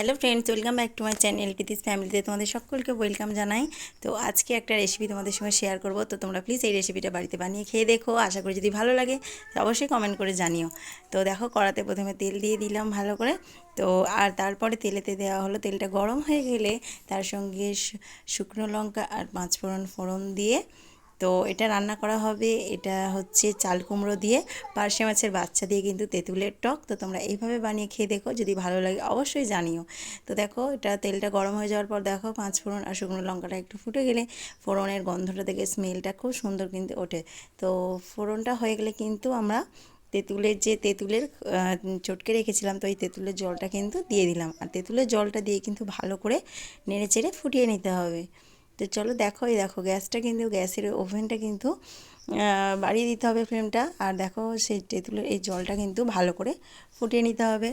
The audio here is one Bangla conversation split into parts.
Hello friends welcome back to my channel Preeti's ফ্যামিলিতে তোমাদের সকলকে ওয়েলকাম জানাই। তো আজকে একটা রেসিপি তোমাদের সঙ্গে শেয়ার করব। তো তোমরা প্লিজ এই রেসিপিটা বাড়িতে বানিয়ে খেয়ে দেখো। আশা করি যদি ভালো লাগে অবশ্যই কমেন্ট করে জানিও। তো দেখো, কড়াতে প্রথমে তেল দিয়ে দিলাম ভালো করে। তো আর তারপরে তেলেতে দেওয়া হলো, তেলটা গরম হয়ে গেলে তার সঙ্গে শুকনো লঙ্কা আর পাঁচ ফোড়ন ফোড়ন দিয়ে তো এটা রান্না করা হবে। এটা হচ্ছে চাল কুমড়ো দিয়ে, পার্শে মাছের বাচ্চা দিয়ে কিন্তু তেঁতুলের টক। তো তোমরা এইভাবে বানিয়ে খেয়ে দেখো, যদি ভালো লাগে অবশ্যই জানিও। তো দেখো, এটা তেলটা গরম হয়ে যাওয়ার পর দেখো, পাঁচ ফোড়ন আর শুকনো লঙ্কাটা একটু ফুটে গেলে ফোড়নের গন্ধটা থেকে স্মেলটা খুব সুন্দর কিন্তু ওঠে। তো ফোড়নটা হয়ে গেলে কিন্তু আমরা তেঁতুলের যে তেঁতুলের চটকে রেখেছিলাম, তো এই তেঁতুলের জলটা কিন্তু দিয়ে দিলাম। আর তেঁতুলের জলটা দিয়ে কিন্তু ভালো করে নেড়ে চেড়ে ফুটিয়ে নিতে হবে। তো চলো দেখো, এই দেখো, গ্যাসটা কিন্তু, গ্যাসের ওভেনটা কিন্তু বাড়িয়ে দিতে হবে ফ্লেমটা আর দেখো, সেই তেঁতুলের এই জলটা কিন্তু ভালো করে ফুটিয়ে নিতে হবে।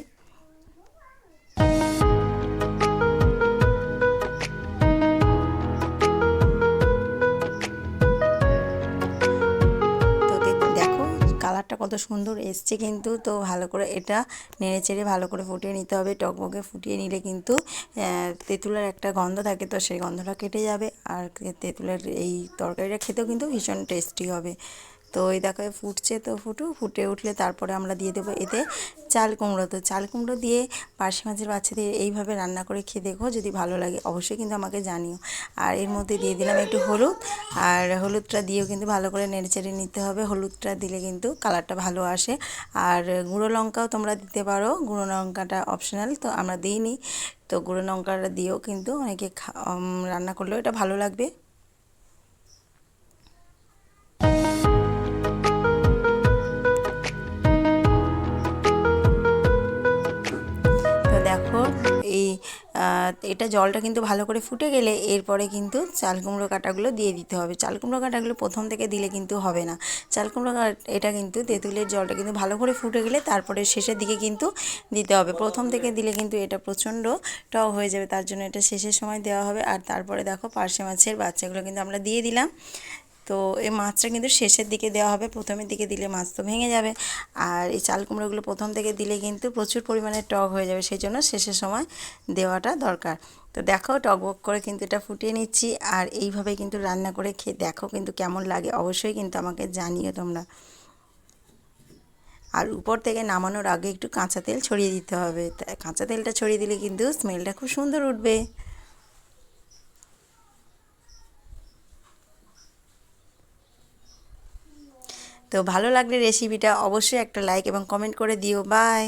কালারটা কত সুন্দর এসছে কিন্তু, তো ভালো করে এটা নেড়ে চেড়ে ভালো করে ফুটিয়ে নিতে হবে। টকমকে ফুটিয়ে নিলে কিন্তু তেঁতুলের একটা গন্ধ থাকে, তো সেই গন্ধটা কেটে যাবে। আর তেঁতুলের এই তরকারিটা খেতেও কিন্তু ভীষণ টেস্টি হবে। তো এই দেখো ফুটছে তো ফুটু, ফুটে উঠলে তারপরে আমরা দিয়ে দেবো এতে চাল কুমড়ো। তো চাল কুমড়ো দিয়ে পার্শে মাছের বাচ্চাদের এইভাবে রান্না করে খেয়ে দেখো, যদি ভালো লাগে অবশ্যই কিন্তু আমাকে জানিও। আর এর মধ্যে দিয়ে দিলাম একটু হলুদ, আর হলুদটা দিয়েও কিন্তু ভালো করে নেড়েচেড়ে নিতে হবে। হলুদটা দিলে কিন্তু কালারটা ভালো আসে। আর গুঁড়ো লঙ্কাও তোমরা দিতে পারো, গুঁড়ো লঙ্কাটা অপশনাল তো আমরা দিই দিইনি। তো গুঁড়ো লঙ্কাটা দিয়েও কিন্তু অনেকে রান্না করলেও এটা ভালো লাগবে। দেখো এই এটা জলটা কিন্তু ভালো করে ফুটে গেলে এরপরে কিন্তু চাল কুমড়ো কাটাগুলো দিয়ে দিতে হবে। চাল কুমড়ো কাটাগুলো প্রথম থেকে দিলে কিন্তু হবে না। চাল কুমড়ো এটা কিন্তু তেঁতুলের জলটা কিন্তু ভালো করে ফুটে গেলে তারপরে শেষের দিকে কিন্তু দিতে হবে। প্রথম থেকে দিলে কিন্তু এটা প্রচণ্ড টক হয়ে যাবে, তার জন্য এটা শেষের সময় দেওয়া হবে। আর তারপরে দেখো পার্শে মাছের বাচ্চাগুলো কিন্তু আমরা দিয়ে দিলাম। তো এই মাছটা কিন্তু শেষের দিকে দেওয়া হবে। প্রথমের দিকে দিলে মাছ তো ভেঙে যাবে। আর এই চাল কুমড়োগুলো প্রথম থেকে দিলে কিন্তু প্রচুর পরিমাণে টক হয়ে যাবে। সেই জন্য শেষের সময় দেওয়াটা দরকার। তো দেখো টকবক করে কিন্তু এটা ফুটিয়ে নিচ্ছি। আর এইভাবে কিন্তু রান্না করে খেয়ে দেখো কিন্তু কেমন লাগে। অবশ্যই কিন্তু আমাকে জানিও তোমরা। আর উপর থেকে নামানোর আগে একটু কাঁচা তেল ছড়িয়ে দিতে হবে। কাঁচা তেলটা ছড়িয়ে দিলে কিন্তু স্মেলটা খুব সুন্দর উঠবে। তো ভালো লাগলে রেসিপিটা অবশ্যই একটা লাইক এবং কমেন্ট করে দিও। বাই